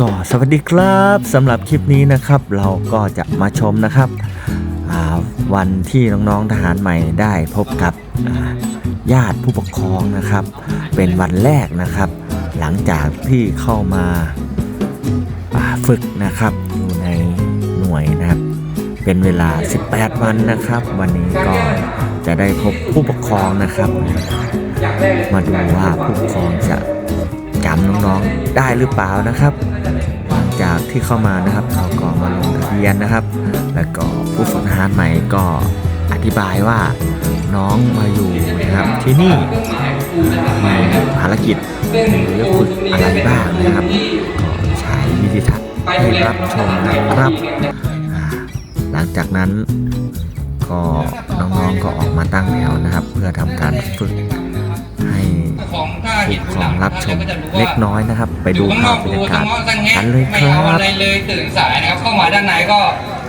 ก็สวัสดีครับสำหรับคลิปนี้นะครับ เราก็จะมาชมนะครับวันที่น้องๆทหารใหม่ได้พบกับญาติผู้ปกครองนะครับ เป็นวันแรกนะครับ หลังจากที่เข้ามาอ่าฝึกนะครับอยู่ในหน่วยนะครับ เป็นเวลา 18 วันนะครับ วันนี้ก็จะได้พบผู้ปกครองนะครับ มาดูว่าผู้ปกครองจะ จำน้องๆได้หรือเปล่านะครับ หลังจากที่เข้ามานะครับ เราก็มาลงทะเบียนนะครับ แล้วก็ผู้ฝึกหารใหม่ก็อธิบายว่าน้องมาอยู่นะครับที่นี่มีภารกิจหรือฝึกอะไรบ้างนะครับ ก็ใช้วิธีทัศน์ให้รับชมนะครับ หลังจากนั้นก็น้องๆก็ออกมาตั้งแถวนะครับ เพื่อทำการฝึก ถูกครองลังรับชมเล็กน้อยนะครับ ไปดูภาพบรรยากาศกันเลยคไม่รัเอาบอะไรเลยตื่นสายนะครับเข้ามาด้านในก็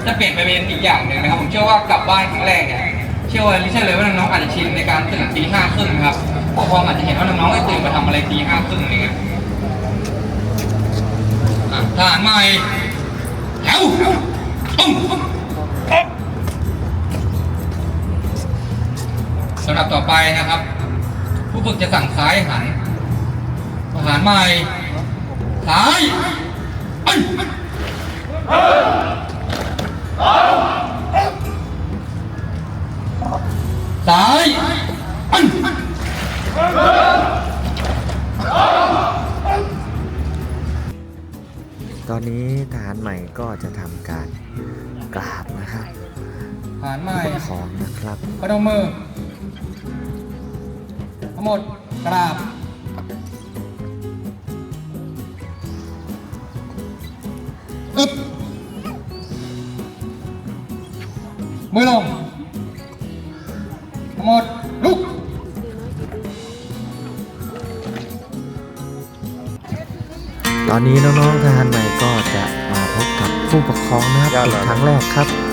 จะเปลี่ยนไปเป็นอีกอย่างหนึ่งนะครับผมเชื่อว่ากลับบ้านครั้งแรกเนี่ยเชื่อว่าไม่ใช่เลยว่าน้องๆอาจจะชินในการตื่นตีห้าครึ่งนะครับผู้ปกครออาจจะเห็นว่าน้องๆได้ตื่นมาทำอะไรตีห้าครึ่งอะไรเงี้ยอะทหารใหม่แถวตึ้งสำหรับต่อไปนะครับ ผู้ฝึกจะสั่งซ้ายหัน ทหารใหม่ซ้ายเอ้ยซ้ายเอ้ยตอนนี้ทหารใหม่ก็จะทำการกราบนะครับทหารใหม่ผู้ปกครองนะครับพนมมือทั้งหมดกราบ มือลงทั้งหมดลุกตอนนี้น้องๆทหารใหม่ก็จะมาพบกับผู้ปกครองนะครับเป็นครั้งแรกครับ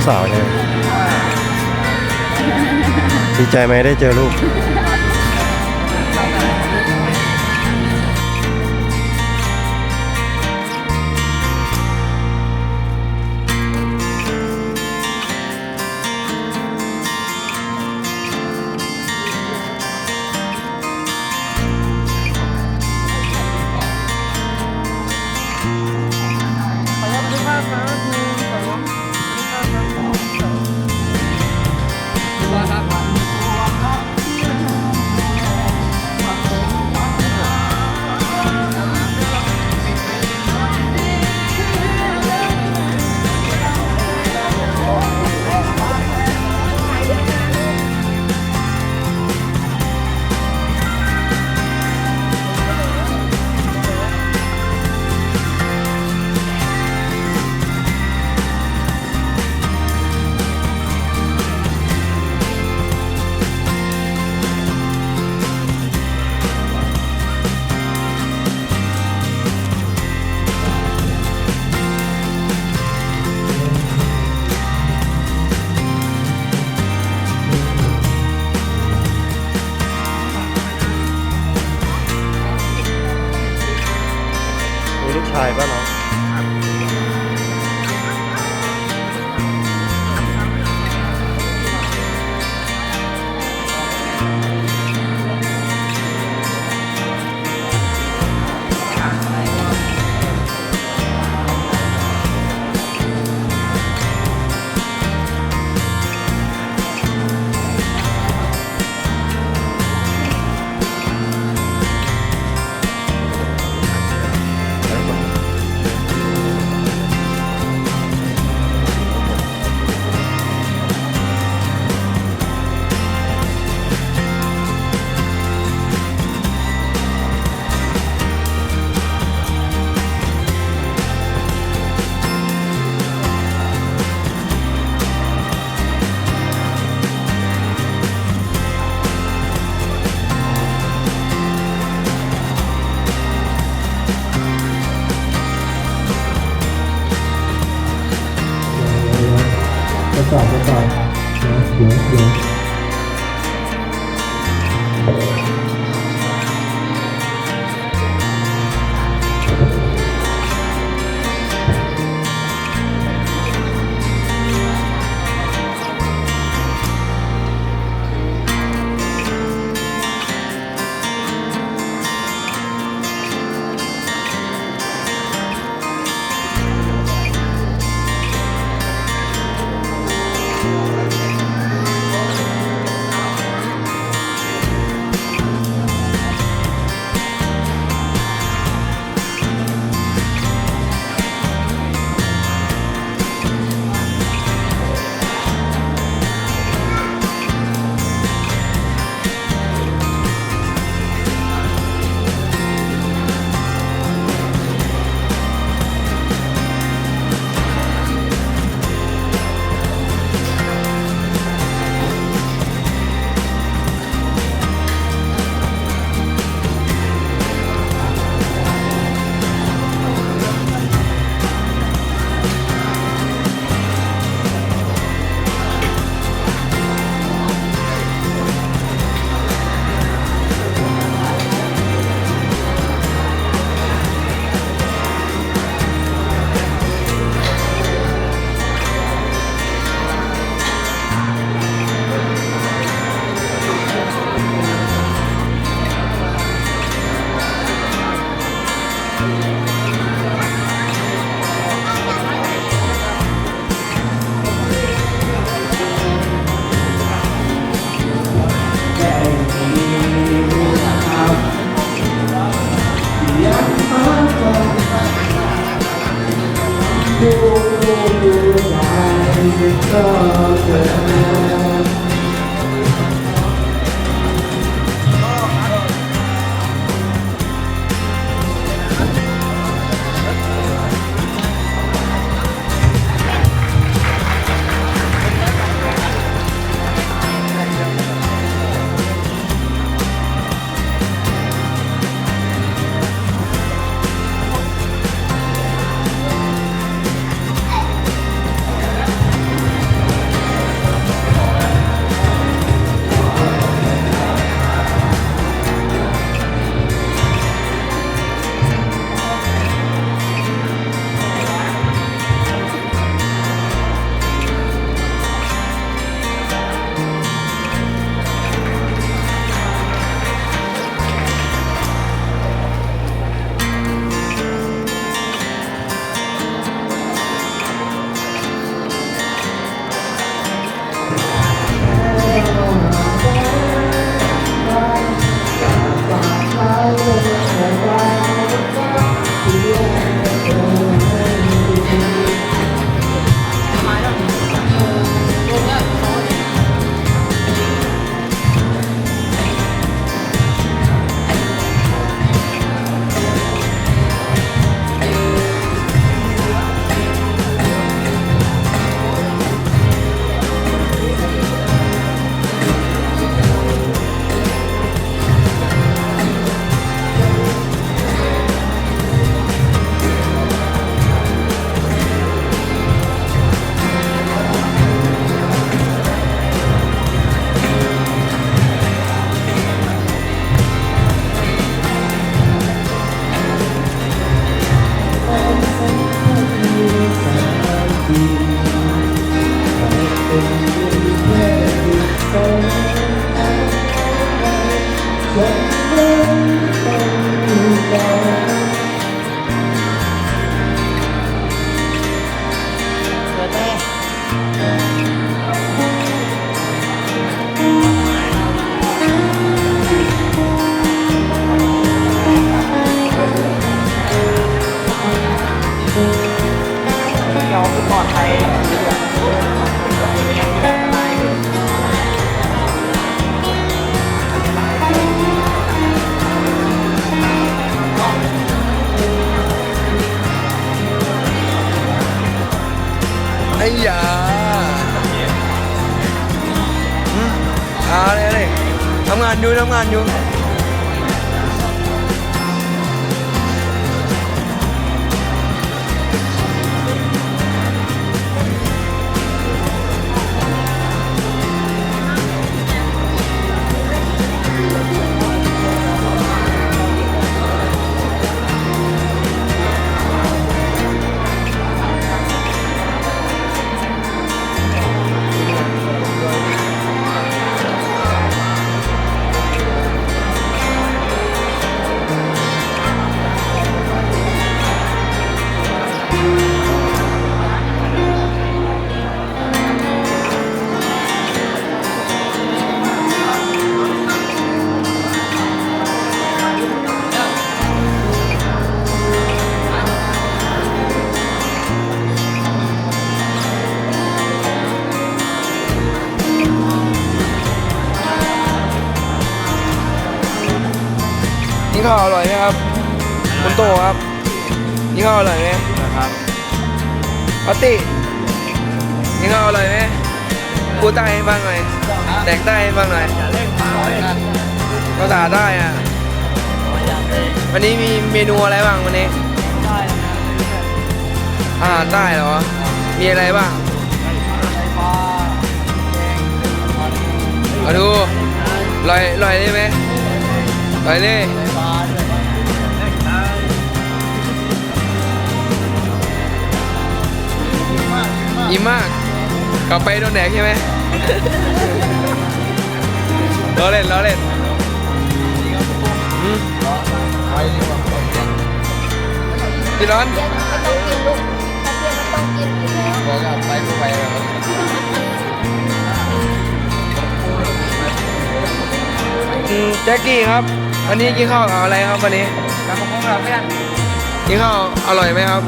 ลูกสาวใช่ไหมดีใจไหมได้เจอลูก ชายป่ะน้อง ก่อนจะก่อนเดี๋ยวเดี๋ยวเดี๋ยว ำง คุณโตครับนี่ข้าวอร่อยไหมครับปาตินี่ข้าวอร่อยไหมพูดใต้ให้ฟังหน่อยแตกใต้ให้ฟังหน่อยภาษาใต้อะวันนี้มีเมนูอะไรบ้างวันนี้อาหารใต้เหรอ มีอะไรบ้างมาดูลอยลอยได้ไหมลอยเลย อิ่มมาก กลับไปโดนแดกใช่ไหมล้อเล่นล้อเล่นอืมพี่ร้อนเดี๋ยวไม่ต้องกินลูกถ้าเพื่อนไม่ต้องกินอยู่แล้วบอกกับไปผู้ไปอืมแจ็คกี้ครับ วันนี้กินข้าวกับอะไรครับวันนี้แล้วผมก็เพื่อนกินข้าวอร่อยไหมครับ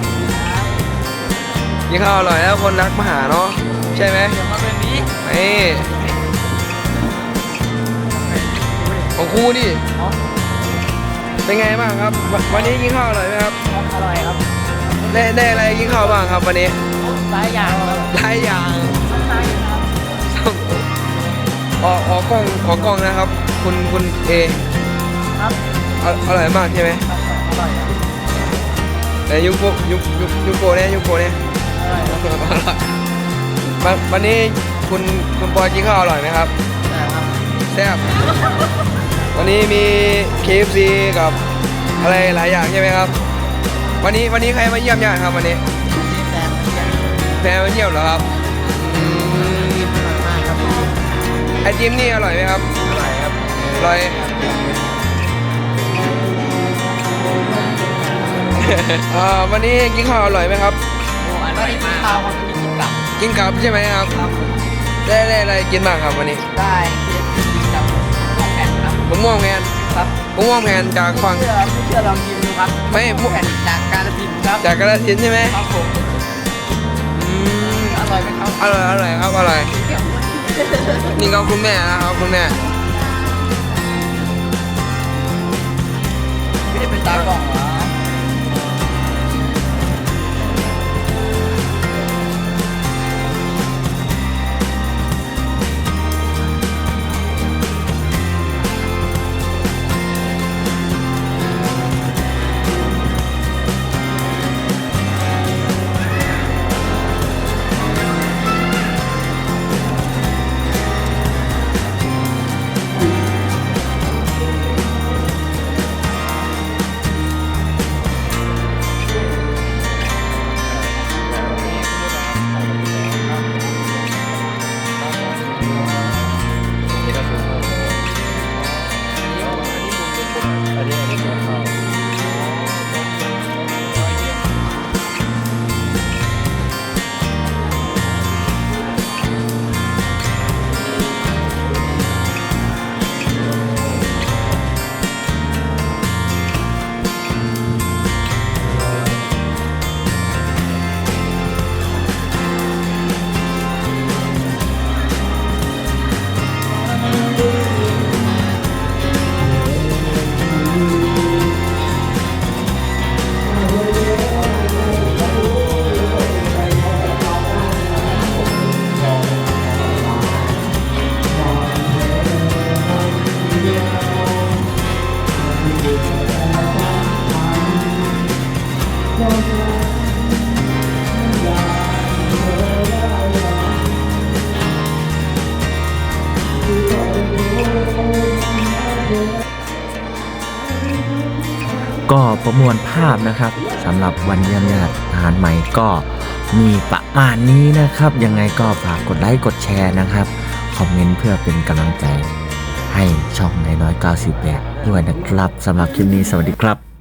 กินข้าวอร่อยแล้วคนรักมาหาเนาะใช่ไหมมาเป็นนี้นี่ของครูนี่เป็นไงบ้างครับววันนี้กินข้าวอร่อยไหมครับอร่อยครับได้ได้อะไรกินข้าวบ้างครับวันนี้หลายอย่างครับหลายอย่างออกออกกล้องออกกล้องนะครับ คุณคุณเอครับออร่อยมากใช่ไหมอร่อยครับแต่ยุคโกยุคยุคยุคโกเนี่ยยุคโกเนี่ย อร่อยครับอร่อยวันวันนี้คุณคุณปอยกินข้าวอร่อยไหมครับครับแซ่บวันนี้มี KFC กับอะไรหลายอย่างใช่ไหมครับ วันนี้วันนี้ใครมาเยี่ยมญาติครับวันนี้แต่ยังแพรมาเยี่ยมเหรอครับอืมอร่อยมากครับไอติมนี่อร่อยไหมครับอร่อยครับอร่อยเอ่อวันนี้กินข้าวอร่อยไหมครับ โอ้อร่อยมากข้าวเขากินกับกินกับใช่ไหมครับ ครับได้ได้อะไรกินบ้างครับวันนี้ได้เคสกับแผ่นครับผมม่วงแพนครับผมม่วงแพนจากฝั่ง เชื่อไม่เชื่อลองกินดูครับไม่ม่วงแผ่นจากการพิมพ์ครับจากกระสินธุ์ใช่ไหมครับผมอืมอร่อยไหมครับอร่อยอร่อยครับอร่อยนี่ก็คุณแม่นะครับคุณแม่ไม่ได้เป็นตากล่องเหรอ ก็ประมวลภาพนะครับสำหรับวันเยี่ยมญาติทหารใหม่ก็มีประมาณนี้นะครับ ยังไงก็ฝากกดไลค์กดแชร์นะครับ คอมเมนต์เพื่อเป็นกำลังใจให้ช่องนายน้อย98ด้วยนะครับสำหรับคลิปนี้สวัสดีครับ